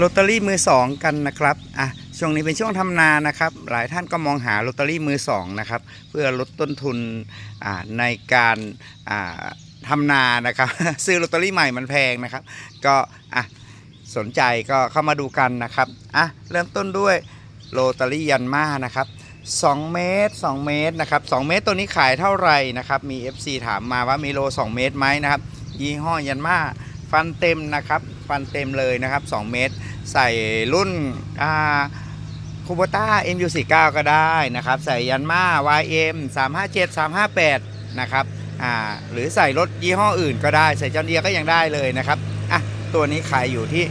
ลอตเตอรี่มือสองกันนะครับอะช่วงนี้เป็นช่วงทำนานะครับ หลายท่านก็มองหาลอตเตอรี่มือสองนะครับ เพื่อลดต้นทุนในการอ่าทำนานะครับ ซื้อลอตเตอรี่ใหม่มันแพงนะครับ ก็อะสนใจก็เข้ามาดูกันนะครับอะเริ่มต้นด้วยโรตารี่ยันมานะครับ2 เมตร 2 เมตรนะครับ2เมตรตัวนี้ขายเท่าไหร่นะครับ มี FC ถามมาว่ามีโล 2 เมตรไหมนะครับ ยี่ห้อยันมาฟันเต็มนะครับ ฟันเต็มเลยนะครับ 2 เมตร ใส่รุ่นอ่าคูโบต้า MU49 ก็ได้นะครับ ใส่ยันมา YM 357 358 นะครับอ่าหรือใส่รถยี่ห้ออื่นก็ได้ ใส่จอนเดียก็ยังได้เลยนะครับอะตัวนี้ขายอยู่ที่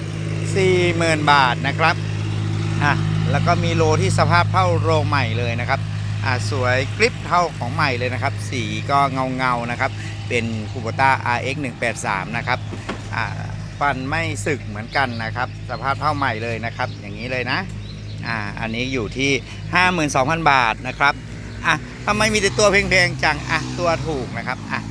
40,000 บาทนะครับอะแล้วก็มีโลที่สภาพเท่าโรงใหม่เลยนะครับอ่าสวยกริปเท่าของใหม่เลยนะครับ สีก็เงาเงาๆนะครับ เป็นคูโบต้า RX 183นะครับอ่า ฟันไม่สึกเหมือนกันนะครับ สภาพเท่าใหม่เลยนะครับ อย่างนี้เลยนะอ่าอันนี้อยู่ที่ 52,000 บาทนะครับอะทำไมมีแต่ตัวแพงๆจังอะตัวถูกนะครับอะ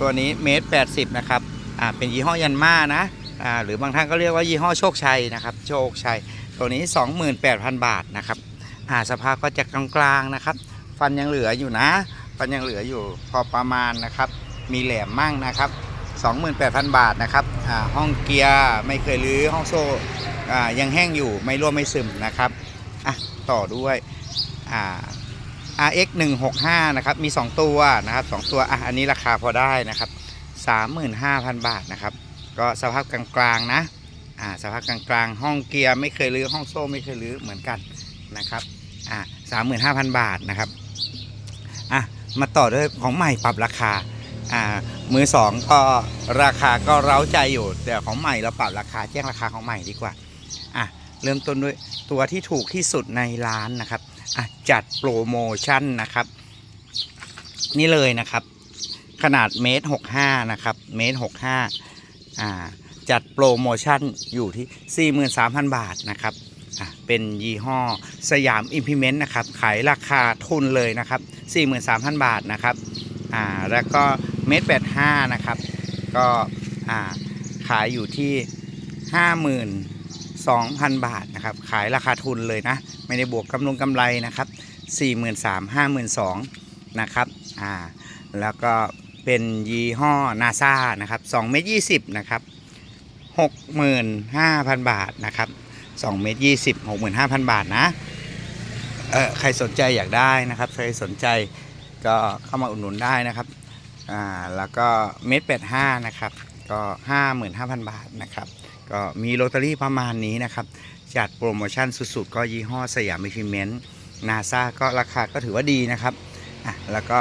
ตัวนี้เมตร80นะครับอ่าเป็นยี่ห้อยันมานะอ่าหรือบางท่านก็เรียกว่ายี่ห้อโชคชัยนะครับ โชคชัยตัวนี้ 28,000 บาทนะครับอ่าสภาพก็จะกลางๆนะครับ ฟันยังเหลืออยู่นะ ฟันยังเหลืออยู่พอประมาณนะครับ มีแหลมมั่งนะครับ 28,000 บาทนะครับห้องเกียร์ไม่เคยรื้อห้องโซ่ยังแห้งอยู่ไม่รั่วไม่ซึมนะครับอะต่อด้วยอ่า RX 165นะครับมี 2 ตัวนะครับ2ตัวอะอันนี้ราคาพอได้นะครับ 35,000 บาทนะครับก็สภาพกลางๆนะอ่าสภาพกลางๆ ห้องเกียร์ไม่เคยรื้อห้องโซ่ไม่เคยรื้อเหมือนกันนะครับอ่า35,000 บาทนะครับอะมาต่อด้วยของใหม่ปรับราคา อ่ามือสองก็ราคาก็เร้าใจอยู่แต่ของใหม่เราปรับราคาแจ้งราคาของใหม่ดีกว่าอะเริ่มต้นด้วยตัวที่ถูกที่สุดในร้านนะครับอะจัดโปรโมชั่นนะครับ นี่เลยนะครับ ขนาดเมตรหกห้านะครับเมตรหกห้าอ่าจัดโปรโมชั่นอยู่ที่ 43,000 บาทนะครับอะเป็นยี่ห้อสยามอิมพิเมนต์นะครับ ขายราคาทุนเลยนะครับ 43,000 บาทนะครับ อ่า แล้วก็ เมตร85นะครับ ก็ขายอยู่ที่52,000บาทนะครับ ขายราคาทุนเลยนะ ไม่ได้บวกกำลงกำไรนะครับ43,000 52,000นสองนะครับอ่าแล้วก็เป็นยี่ห้อนาซานะครับ2เมตร20นะครับ65,000บาทนะครับ2เมตร20 65,000บาทนะเออใครสนใจอยากได้นะครับ ใครสนใจก็เข้ามาอุดหนุนได้นะครับ อ่าแล้วก็เมตร85นะครับก็55,000บาทนะครับก็มีโรตารี่ประมาณนี้นะครับจัดโปรโมชั่นสุดๆ ก็ยี่ห้อสยามอิฟิเมนต์นาซาก็ราคาก็ถือว่าดีนะครับอะแล้วก็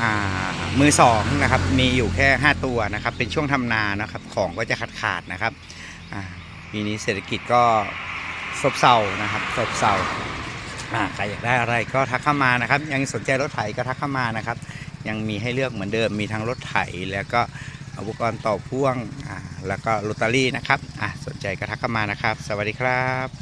อ่ามือสองนะครับมีอยู่แค่ 5 ตัวนะครับเป็นช่วงทำนานะครับของก็จะขาดขาดๆนะครับอ่าปีนี้เศรษฐกิจก็ซบเซานะครับซบเซาอ่าใครอยากได้อะไรก็ทักเข้ามานะครับ ยังสนใจรถไถก็ทักเข้ามานะครับ ยังมีให้เลือกเหมือนเดิม มีทั้งรถไถแล้วก็อุปกรณ์ต่อพ่วงแล้วก็ลอตเตอรี่นะครับสนใจก็ทักเข้ามานะครับ สวัสดีครับ